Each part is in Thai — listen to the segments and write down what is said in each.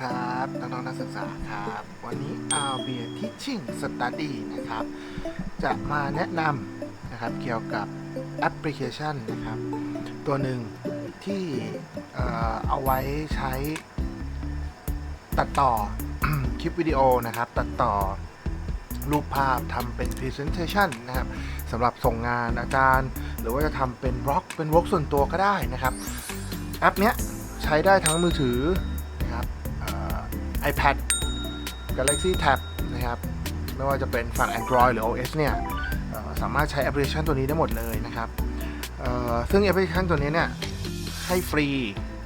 ครับ น้องๆนักศึกษาครับ วันนี้ r b Teaching Study นะครับ จะมาแนะนำนะครับเกี่ยวกับแอปพลิเคชันนะครับ ตัวหนึ่งที่เอาไว้ใช้ตัดต่อคลิปวิดีโอนะครับ ตัดต่อรูปภาพทำเป็น Presentation นะครับสำหรับส่งงานอาจารย์ หรือว่าจะทำเป็นบล็อกเป็นวอล์กส่วนตัวก็ได้นะครับ แอปเนี้ยใช้ได้ทั้งมือถือ iPad Galaxy Tab นะครับไม่ว่าจะเป็นฝั่ง Android หรือ OS เนี่ยสามารถใช้แอปพลิเคชันตัวนี้ได้หมดเลยนะครับซึ่งแอปพลิเคชันตัวนี้เนี่ยให้ฟรี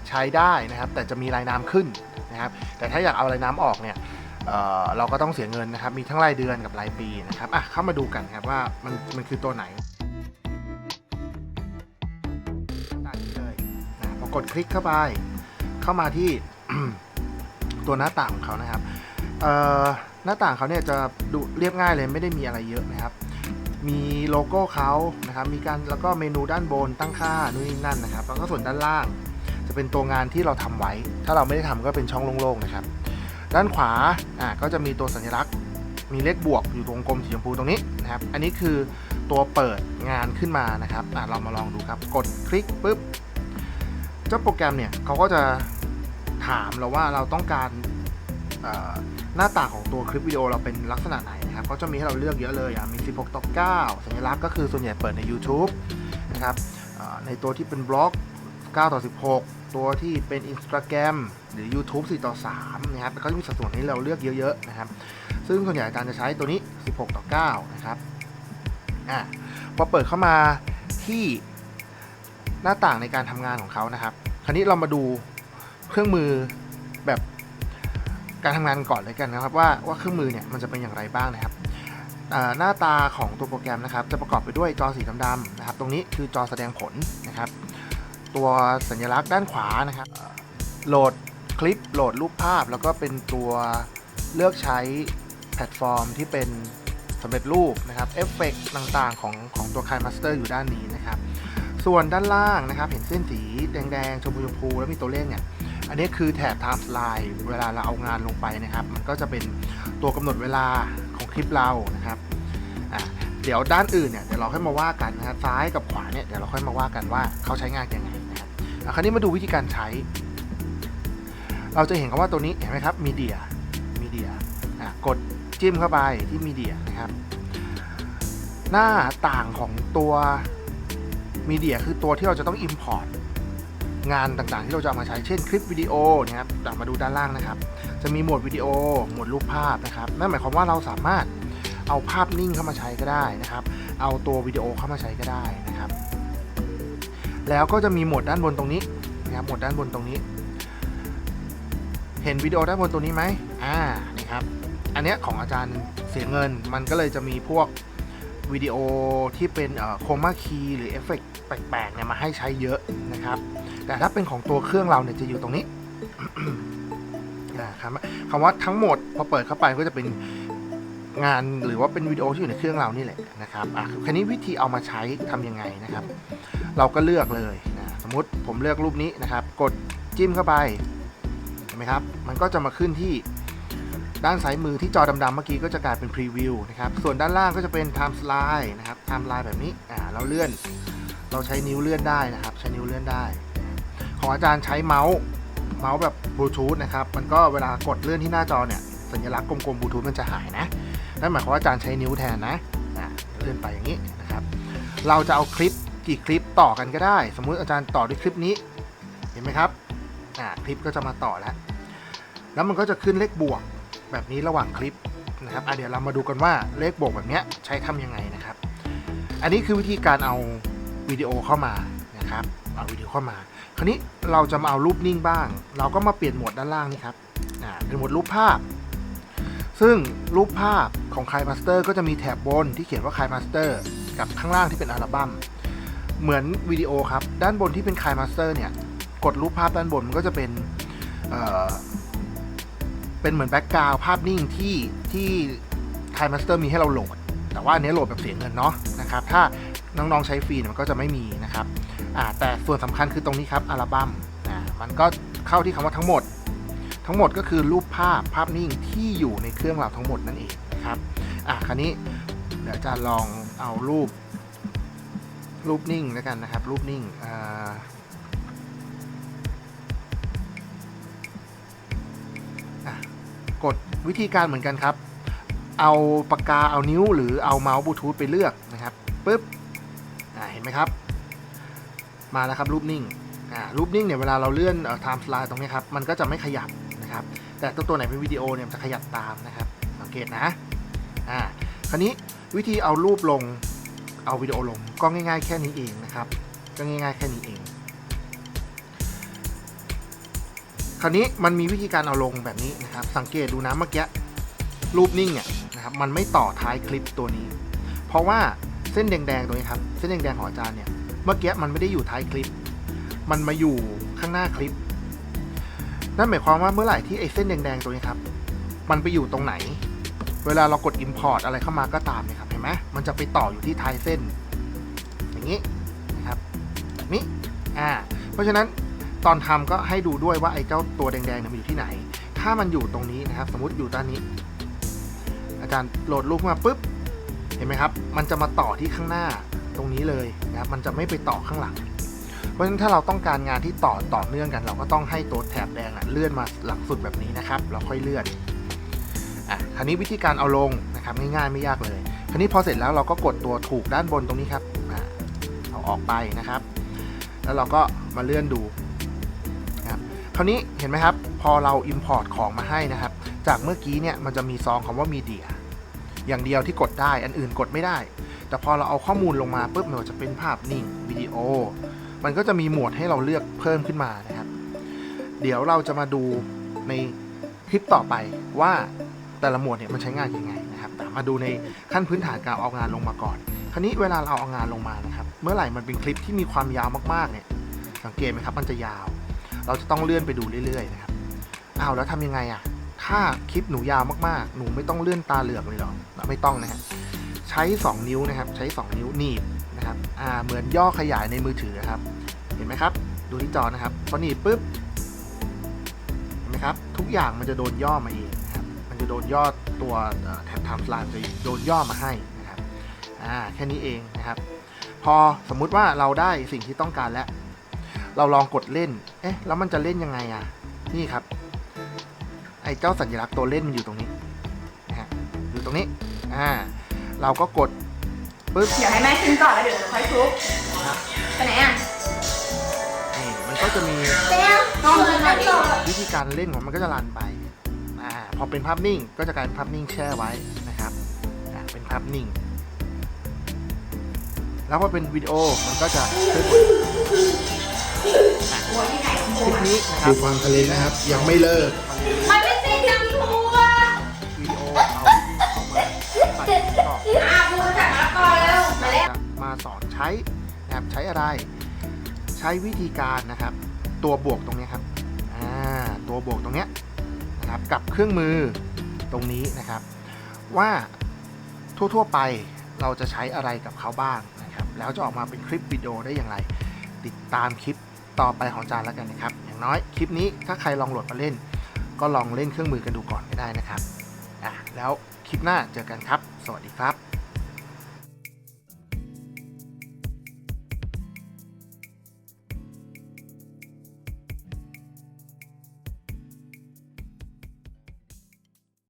ใช้ได้นะครับ แต่จะมีรายน้ำขึ้นนะครับ แต่ถ้าอยากเอารายน้ำออกเนี่ยเเราก็ต้องเสียเงินนะครับ มีทั้งรายเดือนกับรายปีนะครับอะเข้ามาดูกันครับว่ามันมันคือตัวไหนตามนี้เลยนะพอกดคลิกเข้าไป เข้ามาที่ ตัวหน้าต่างของเขานะครับหน้าต่างเขาเนี่ยจะดูเรียบง่ายเลยไม่ได้มีอะไรเยอะนะครับ มีโลโก้เขานะครับ มีการแล้วก็เมนูด้านบนตั้งค่านู่นนี่นั่นนะครับ แล้วก็ส่วนด้านล่าง จะเป็นตัวงานที่เราทำไว้ ถ้าเราไม่ได้ทำก็เป็นช่องโล่งๆนะครับ ด้านขวาอ่าก็จะมีตัวสัญลักษณ์ มีเลขบวกอยู่ตรงกลมสีชมพูตรงนี้นะครับ อันนี้คือตัวเปิดงานขึ้นมานะครับอะเรามาลองดูครับ กดคลิกปุ๊บ เจ้าโปรแกรมเนี่ยเขาก็จะถามเราว่าเราต้องการ หน้าตาของตัวคลิปวิดีโอเราเป็นลักษณะไหนนะครับก็จะมีให้เราเลือกเยอะเลยอะมี 16 ต่อ 9 สัญลักษณ์ก็คือส่วนใหญ่เปิดใน YouTube นะครับในตัวที่เป็นบล็อก 9 ต่อ 16 ตัวที่เป็น Instagram หรือ YouTube 4 ต่อ 3 นะครับก็จะมีสัดส่วนให้เราเลือกเยอะๆนะครับ ซึ่งส่วนใหญ่อาจารย์จะใช้ตัวนี้ 16 ต่อ 9 นะครับอะพอเปิดเข้ามาที่หน้าต่างในการทำงานของเขานะครับ คราวนี้เรามาดูเครื่องมือแบบ การทำงานก่อนเลยกันนะครับว่าว่าเครื่องมือเนี่ยมันจะเป็นอย่างไรบ้างนะครับหน้าตาของตัวโปรแกรมนะครับ จะประกอบไปด้วยจอสีดำๆนะครับ ตรงนี้คือจอแสดงผลนะครับ ตัวสัญลักษณ์ด้านขวานะครับ โหลดคลิปโหลดรูปภาพ แล้วก็เป็นตัวเลือกใช้แพลตฟอร์มที่เป็นสำเร็จรูปนะครับเอฟเฟกต่างๆ ของของตัว k ายมาสเตอร์อยู่ด้านนี้นะครับ ส่วนด้านล่างนะครับ เห็นเส้นสีแดงๆชมพูชมพูแล้วมีตัวเลขเนี่ย อันนี้คือแถบ Time Slide เวลาเราเอางานลงไปนะครับ มันก็จะเป็นตัวกำหนดเวลาของคลิปเรานะครับอะเดี๋ยวด้านอื่นเนี่ยเดี๋ยวเราค่อยมาว่ากันนะครับซ้ายกับขวาเนี่ยเดี๋ยวเราค่อยมาว่ากันว่าเขาใช้งานยังไงนะครับอะคราวนี้มาดูวิธีการใช้ เราจะเห็นคำว่าตัวนี้เห็นไหมครับมีเดียมีเดียกดจิ้มเข้าไปที่มีเดียนะครับ หน้าต่างของตัวมีเดียคือตัวที่เราจะต้อง Import งานต่างๆ ที่เราจะเอามาใช้เช่นคลิปวิดีโอนะครับกลับมาดูด้านล่างนะครับ จะมีโหมดวิดีโอโหมดรูปภาพนะครับนั่นหมายความว่าเราสามารถเอาภาพนิ่งเข้ามาใช้ก็ได้นะครับ เอาตัววิดีโอเข้ามาใช้ก็ได้นะครับ แล้วก็จะมีโหมดด้านบนตรงนี้นะครับโหมดด้านบนตรงนี้ เห็นวิดีโอด้านบนตรงนี้ไหมอ่านี่ครับอันเนี้ยของอาจารย์เสียเงินมันก็เลยจะมีพวก วิดีโอที่เป็นโคมาคีหรือเอฟเฟกต์แปลกๆเนี่ยมาให้ใช้เยอะนะครับ แต่ถ้าเป็นของตัวเครื่องเราเนี่ยจะอยู่ตรงนี้นะครับคำว่าทั้งหมดพอเปิดเข้าไปก็จะเป็นงานหรือว่าเป็นวิดีโอที่อยู่ในเครื่องเรานี่แหละนะครับอะคราวนี้วิธีเอามาใช้ทำยังไงนะครับ เราก็เลือกเลยนะสมมุติผมเลือกรูปนี้นะครับ กดจิ้มเข้าไปเห็นไหมครับ มันก็จะมาขึ้นที่ ด้านซ้ายมือที่จอดำๆเมื่อกี้ก็จะกลายเป็นพรีวิวนะครับ ส่วนด้านล่างก็จะเป็น Time Slide นะครับ Time Line แบบนี้อ่าเราเลื่อน เราใช้นิ้วเลื่อนได้นะครับ ใช้นิ้วเลื่อนได้ ของอาจารย์ใช้เมาส์เมาส์แบบบลูทูธนะครับ มันก็เวลากดเลื่อนที่หน้าจอเนี่ยสัญลักษณ์กลมๆบลูทูธมันจะหายนะนั่นหมายความว่าอาจารย์ใช้นิ้วแทนนะอะเลื่อนไปอย่างนี้นะครับ เราจะเอาคลิปกี่คลิปต่อกันก็ได้ สมมุติอาจารย์ต่อด้วยคลิปนี้ เห็นไหมครับอ่าคลิปก็จะมาต่อแล้ว แล้วมันก็จะขึ้นเลขบวก แบบนี้ระหว่างคลิปนะครับอะเดี๋ยวเรามาดูกันว่าเลขบวกแบบนี้ใช้ทำยังไงนะครับ อันนี้คือวิธีการเอาวิดีโอเข้ามานะครับเอาวิดีโอเข้ามา คราวนี้เราจะมาเอารูปนิ่งบ้าง เราก็มาเปลี่ยนโหมดด้านล่างนี่ครับอ่าเป็นโหมดรูปภาพ ซึ่งรูปภาพของคายมาสเตอร์ก็จะมีแถบบนที่เขียนว่าคายมาสเตอร์กับข้างล่างที่เป็นอัลบั้มเหมือนวิดีโอครับ ด้านบนที่เป็นคายมาสเตอร์เนี่ย กดรูปภาพด้านบนมันก็จะเป็น เป็นเหมือนแบ็กกราวภาพนิ่งที่ที่คายมาสเตอร์มีให้เราโหลด แต่ว่าอันนี้โหลดแบบเสียเงินเนาะนะครับถ้าน้องๆใช้ฟรีมันก็จะไม่มีนะครับอ่าแต่ส่วนสำคัญคือตรงนี้ครับอัลบั้มอ่ามันก็เข้าที่คำว่าทั้งหมด ทั้งหมดก็คือรูปภาพภาพนิ่งที่อยู่ในเครื่องเราทั้งหมดนั่นเองนะครับอะคราวนี้เดี๋ยวจะลองเอารูปรูปนิ่งแล้วกันนะครับ รูปนิ่งอ่า วิธีการเหมือนกันครับ เอาปากกาเอานิ้ว หรือเอาเมาส์บลูทูธไปเลือกนะครับปุ๊บเห็นไหมครับ มาแล้วครับรูปนิ่งรูปนิ่งเนี่ยเวลาเราเลื่อนไทม์สไลด์ตรงนี้ครับมันก็จะไม่ขยับนะครับ แต่ตัวตัวไหนเป็นวิดีโอเนี่ยจะขยับตามนะครับ สังเกตนะอ่าคราวนี้วิธีเอารูปลงเอาวิดีโอลงก็ง่าย ๆ แค่นี้เองนะครับ ก็ง่าย ๆ แค่นี้เอง คราวนี้มันมีวิธีการเอาลงแบบนี้นะครับ สังเกตดูนะเมื่อกี้รูปนิ่งเนี่ยนะครับมันไม่ต่อท้ายคลิปตัวนี้ เพราะว่าเส้นแดงๆตรงนี้ครับเส้นแดงๆของอาจารย์เนี่ยเมื่อกี้มันไม่ได้อยู่ท้ายคลิป มันมาอยู่ข้างหน้าคลิป นั่นหมายความว่าเมื่อไหร่ที่ไอ้เส้นแดงๆตัวนี้ครับ มันไปอยู่ตรงไหน เวลาเรากด Import อะไรเข้ามาก็ตามเนี่ยครับเห็นไหมมันจะไปต่ออยู่ที่ท้ายเส้น อย่างนี้นะครับแบบนี้อ่าเพราะฉะนั้น ตอนทำก็ให้ดูด้วยว่าไอ้เจ้าตัวแดงๆเนี่ยมันอยู่ที่ไหน ถ้ามันอยู่ตรงนี้นะครับ สมมติอยู่ด้านนี้ อาจารย์โหลดรูปมาปุ๊บ เห็นไหมครับ มันจะมาต่อที่ข้างหน้าตรงนี้เลยนะครับ มันจะไม่ไปต่อข้างหลัง เพราะฉะนั้นถ้าเราต้องการงานที่ต่อต่อเนื่องกัน เราก็ต้องให้ตัวแถบแดงอะเลื่อนมาหลังสุดแบบนี้นะครับเราค่อยเลื่อนอะคราวนี้วิธีการเอาลงนะครับง่ายๆไม่ยากเลย คราวนี้พอเสร็จแล้วเราก็กดตัวถูกด้านบนตรงนี้ครับเอาออกไปนะครับ แล้วเราก็มาเลื่อนดู รับคราวนี้เห็นไหมครับ พอเรา Import ของมาให้นะครับ จากเมื่อกี้เนี่ยมันจะมีซองคำว่า Media อย่างเดียวที่กดได้ อันอื่นกดไม่ได้ แต่พอเราเอาข้อมูลลงมาปุ๊บไม่ว่าจะเป็นภาพนิ่งวิดีโอ มันก็จะมีหมวดให้เราเลือกเพิ่มขึ้นมานะครับ เดี๋ยวเราจะมาดูในคลิปต่อไปว่าแต่ละหมวดเนี่ยมันใช้งานยังไงนะครับแต่มาดูในขั้นพื้นฐานการเอางานลงมาก่อน คราวนี้เวลาเราเอางานลงมานะครับ เมื่อไหร่มันเป็นคลิปที่มีความยาวมากๆเนี่ย สังเกตไหมครับ มันจะยาว เราจะต้องเลื่อนไปดูเรื่อยๆนะครับอ้าวแล้วทำยังไงอะถ้าคลิปหนูยาวมากๆ หนูไม่ต้องเลื่อนตาเหลือกเลยหรอไม่ต้องนะฮะใช้ 2 นิ้วนะครับ ใช้ 2 นิ้วหนีบนะครับอ่าเหมือนย่อขยายในมือถือครับ เห็นไหมครับ ดูที่จอนะครับพอหนีบปุ๊บเห็นไหมครับ ทุกอย่างมันจะโดนย่อมาเองนะครับมันจะโดนย่อตัวเอ่อแถบไทม์ไลน์จะโดนย่อมาให้นะครับอ่าแค่นี้เองนะครับ พอสมมุติว่าเราได้สิ่งที่ต้องการแล้ว เราลองกดเล่น เอ๊ะ แล้วมันจะเล่นยังไงอะ นี่ครับ ไอ้เจ้าสัญลักษณ์ตัวเล่นมันอยู่ตรงนี้นะฮะอยู่ตรงนี้ อ่า เราก็กดปุ๊บเดี๋ยวให้แม่กินก่อนแล้วเดี๋ยวหนูค่อยทุบนะครับไปไหนอะนี่มันก็จะมีเต้ต้องกินมาดิวิธีการเล่นของมันก็จะรันไป อ่า พอเป็นภาพนิ่งก็จะกลายเป็นภาพนิ่งแช่ไว้นะครับอ่าเป็นภาพนิ่ง แล้วพอเป็นวิดีโอมันก็จะเคลื่อน นี้นะครับความทะเลนะครับ ยังไม่เลิกมันไม่ใช่ทั้งตัววิดีโอเอาเข้ามาใส่ต่ออะกูจัดมะละกอแล้วมาแล้วจะมาสอนใช้นะครับใช้อะไร ใช้วิธีการนะครับ ตัวบวกตรงนี้ครับอ่าตัวบวกตรงเนี้ยนะครับกับเครื่องมือตรงนี้นะครับ ว่าทั่วๆไปเราจะใช้อะไรกับเขาบ้างนะครับ แล้วจะออกมาเป็นคลิปวิดีโอได้อย่างไร ติดตามคลิปต่อไปของจานแล้วกันนะครับ อย่างน้อยคลิปนี้ถ้าใครลองโหลดมาเล่น ก็ลองเล่นเครื่องมือกันดูก่อนก็ได้นะครับอะแล้วคลิปหน้าเจอกันครับ สวัสดีครับ